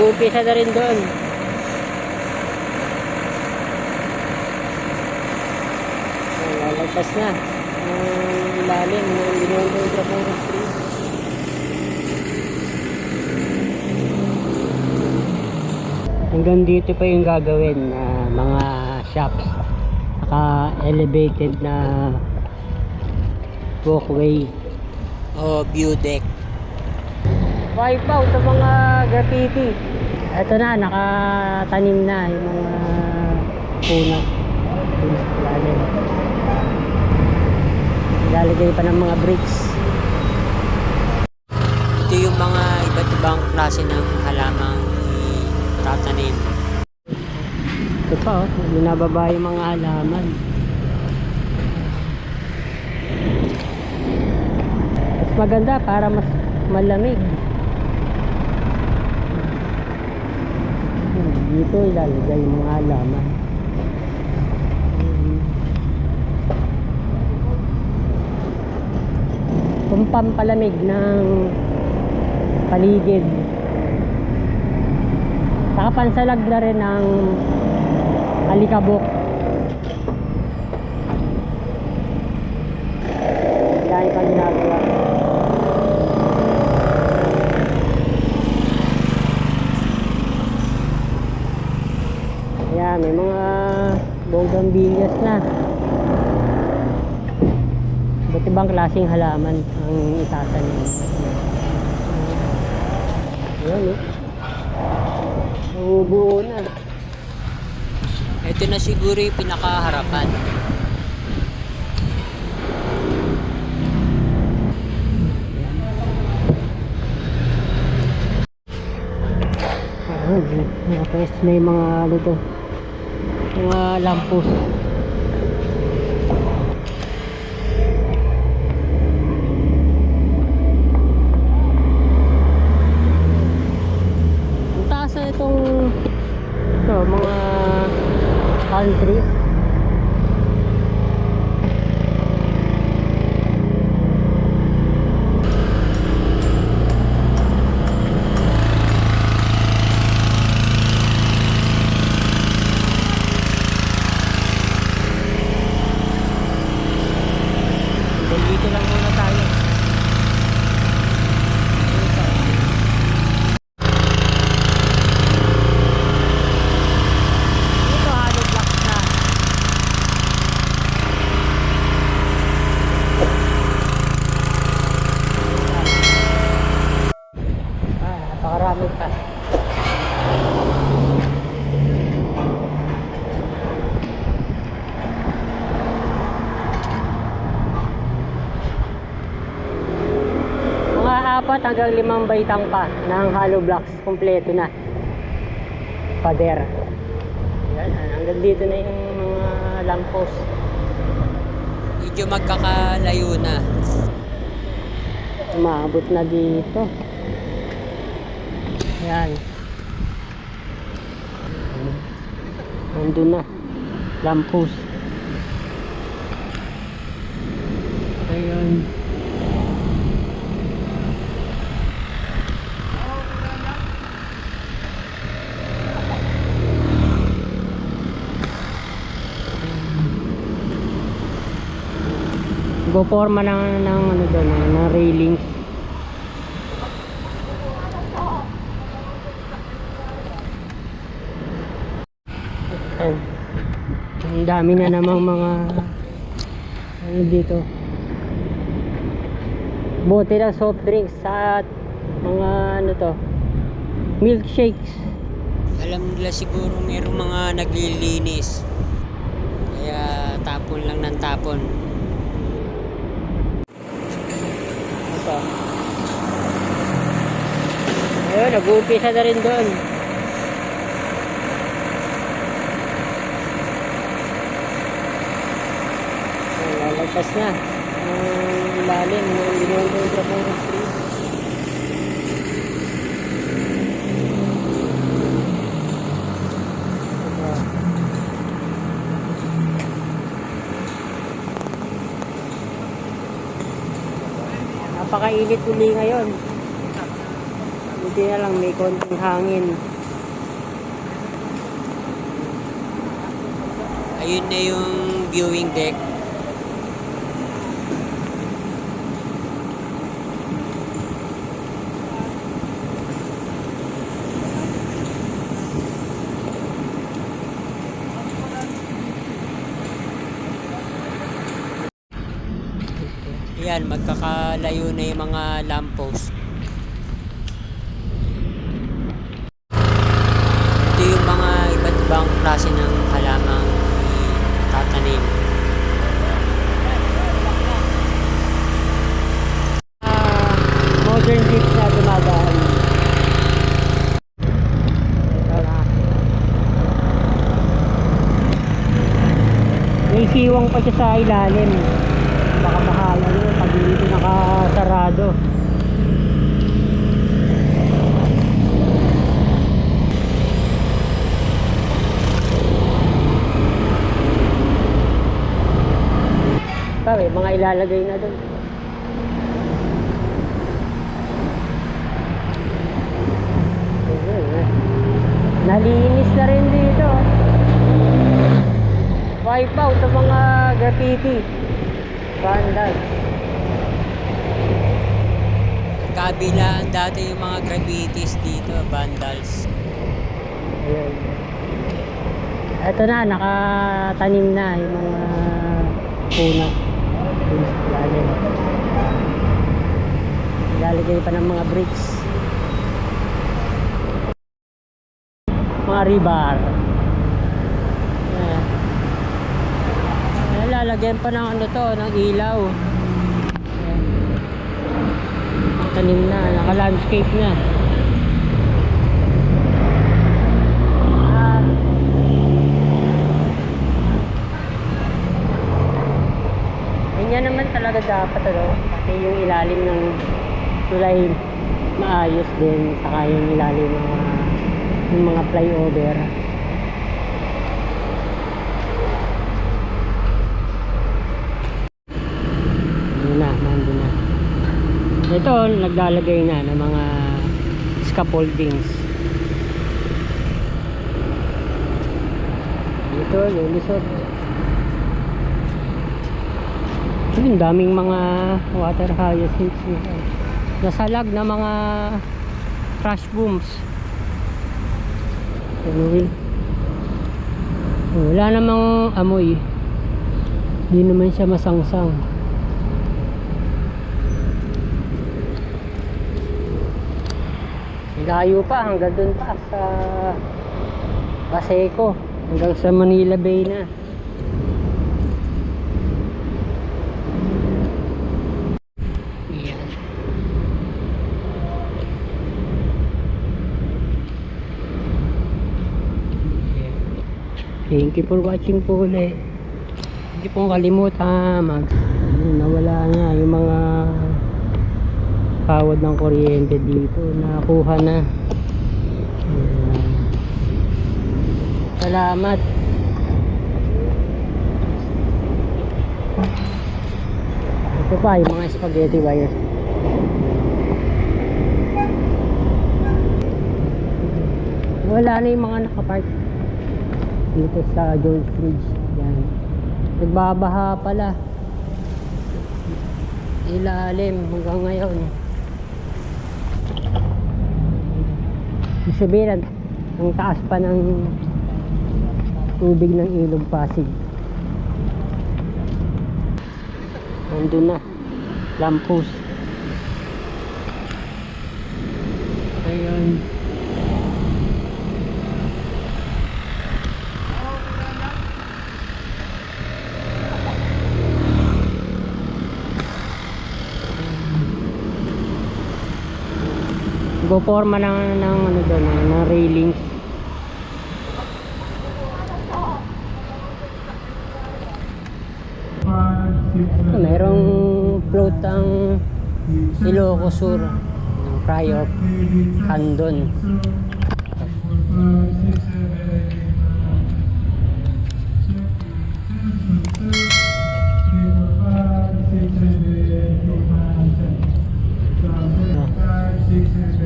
nag-uumpisa na rin doon. Lalagpas na. Ang ilalim ng Binondo Ultrapuro Street. Hanggang dito pa yung gagawin na mga shops. Saka elevated na walkway o view deck. Wipe out sa mga graffiti. Ito na, nakatanim na yung mga puno. Puno sa ilalim. Lalagay pa ng mga bricks. Ito yung mga iba't ibang klase ng halamang tatanim. Ito pa, oh, binababa yung mga halaman. Mas maganda para mas malamig. Dito ilalagay yung mga halaman. Kung pampalamig ng paligid. Saka pansalag na rin ng alikabok. May mga bonggang bilyas na. Iba't ibang klaseng halaman ang itatanim. Ayan, eh. Nabubuo na. Ito na siguro yung pinakaharapan. Mga pwesto na yung mga ano to, mga lampos. Ang taas na itong ito, mga palm. Hanggang dito lang muna tayo. Dito. Dito hollow blocks na. Ah, napakarami pa. Mga apat hanggang limang baitang pa ng hollow blocks. Kompleto na. Pader. Yan, hanggang dito na yung mga lampos. Medyo magkakalayo na. Umabot na dito. Yan. Nandun na. Lampos. Go forma ng, ng ano doon, ng, ng railings. Ayan. Ang dami na namang mga ano dito. Bote ng soft drinks at mga ano to milkshakes. Alam nila siguro mayroong mga naglilinis. Kaya tapon lang ng tapon. Ito. Ayun, nag-uumpisa na rin doon. Ayun, lalagpas na. Ang ilalim ng Binondo Ultrapuro Street. Ito. Napakainit uli ngayon. Buti na lang may konting hangin. Ayun na yung viewing deck. Ayan, magkakalayo na yung mga lamppost. Pa siya sa ilalim. Baka bahala nyo pag hindi nakasarado. Sabi, mga ilalagay na doon. Eh. Nalinis na rin dito. Wipe out ang mga graffiti. Vandal. Kabilaan dati yung mga graffitis dito, vandals. Ayun. Ito na, nakatanim na yung mga puno. Ilalim. Lalagay pa ng mga bricks. Mga rebar. Ayan. Ayan, lalagyan pa ng ano to, ng ilaw. Ayan. Tanim na, naka-landscape na. Ganyan naman talaga dapat ano, pati yung ilalim ng tulay maayos din, saka yung ilalim ng mga, mga flyover. Yun na, nandun na. Ito, naglalagay na ng mga scaffoldings. Ito, lulusot. Yun, daming mga water hyacinths na nasalag na mga trash booms. Anyway. Wala namang amoy. Hindi naman siya masangsang. Layo pa hanggang doon pa sa Paseco hanggang sa Manila Bay na. Thank you for watching po ulit. Hindi pong kalimutan mag nawala na yung mga kawad ng kuryente dito. Nakuha na. Salamat. Ito pa yung mga spaghetti wires. Wala na yung mga nakapark dito sa George Bridge. Yan. Nagbabaha pala. Ilalim hanggang ngayon sabihin ang taas pa ng tubig ng ilog Pasig nandun na. Lamppost ayun Go-forma ng, ng ano doon, ng, ng railings. Merong float ang Ilocos Sur ng of Candon.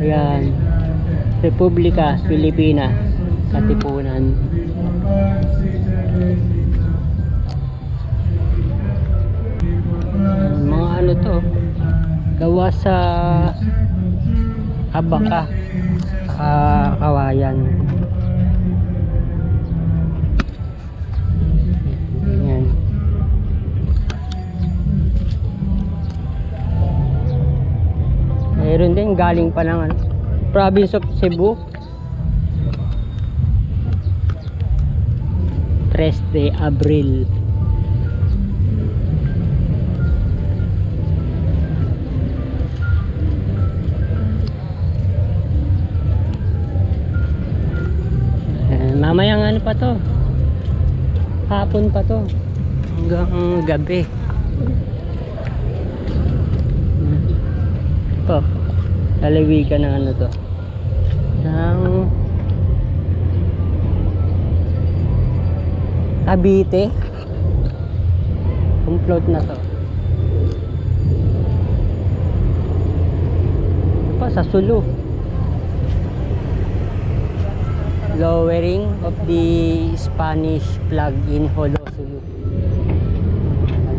Ayan. Republika Pilipina. Katipunan. Ayan, mga ano to. Gawa sa abaka. Uh, ah, kawayan. Mayroon din galing pa ng province of Cebu. 3 de Abril. Eh, mamayang ano pa to? Hapon pa to. Hanggang gabi Hmm. ito lalawigan ng ano to? Ng Cavite. Complot na to. Ito pa? Sa Sulu. Lowering of the Spanish flag in Holo Sulu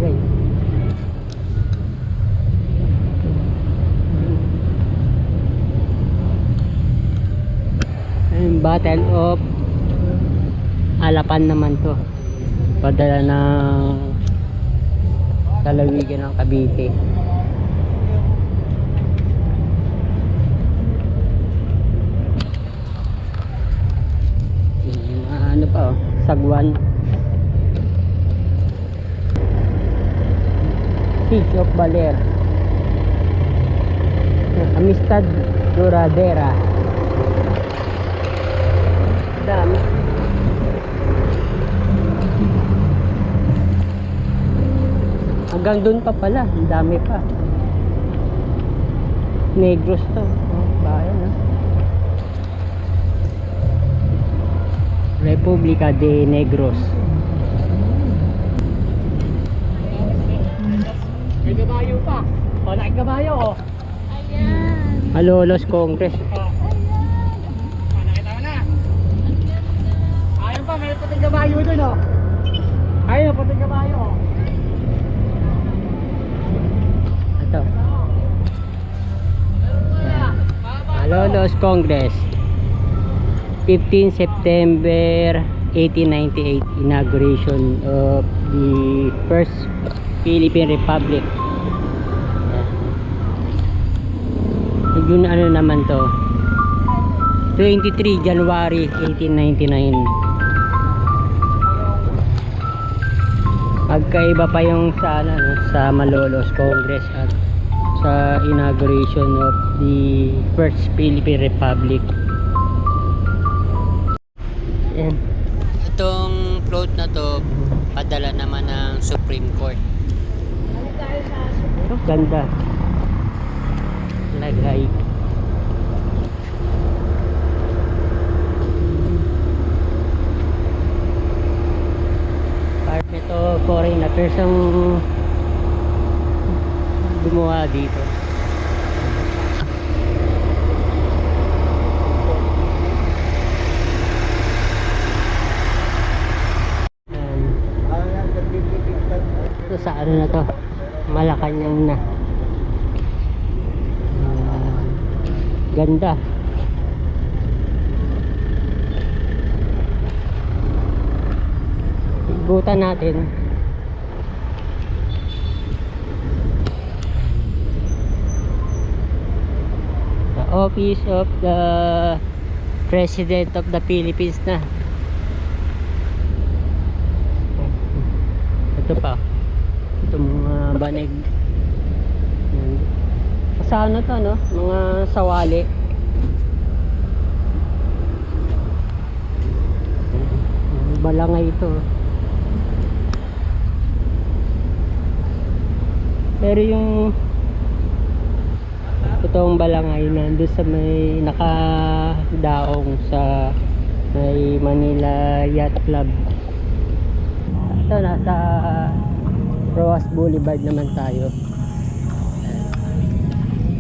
okay. Ayun, Battle of Alapan naman to. Padala ng lalawigan ng Cavite. Ano pa oh, sagwan. Siege of Baler. Amistad Duradera hanggang doon pa pala ang dami pa Negros to oh, bayan ah Republica de Negros May kabayo pa. O, nakikabayo o. Malolos Congress O, nakita mo na. Ayun pa, may puting kabayo dun o. Ayun, puting kabayo o. ito Malolos Congress 15 September 1898 inauguration of the first Philippine Republic. Yun ano naman to? 23 January 1899 Magkaiba pa yung sa ano, no, sa Malolos Congress at sa inauguration of the first Philippine Republic. Ayan. Itong float na to padala naman ng Supreme Court. Oh, ganda. Lagay. part nito foreign affairs ang gumawa dito. Ito sa ano na to? Malacanang na. Ayan. ganda. Igutan natin the office of the president of the Philippines na. Ito pa. Itong mga banig. Yan. sa ano to no? Mga sawali. Balangay ito. Pero yung totoong balangay nandun sa may nakadaong sa may Manila Yacht Club. Ito nasa Roas Boulevard naman tayo.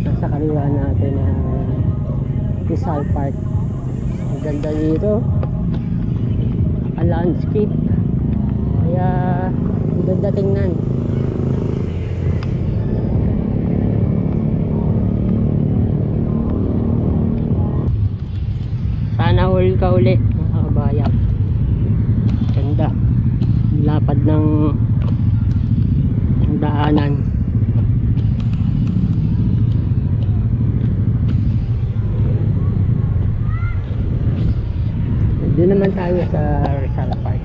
Nasa kaliwa natin ang Rizal Park. Ang ganda dito. Ang landscape. Kaya ang ganda tingnan ka uli mga kabayan. Ganda. Lapad ng daanan. Doon naman tayo sa Rizal Park.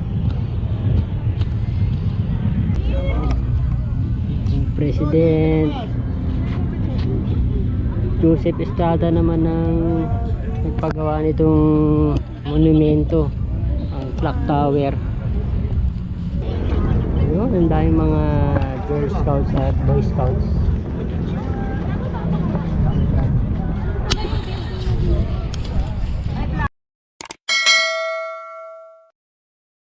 President Joseph Estrada naman ng nagpagawa nitong monumento ang clock tower. Yun ang daming mga Girl Scouts at Boy Scouts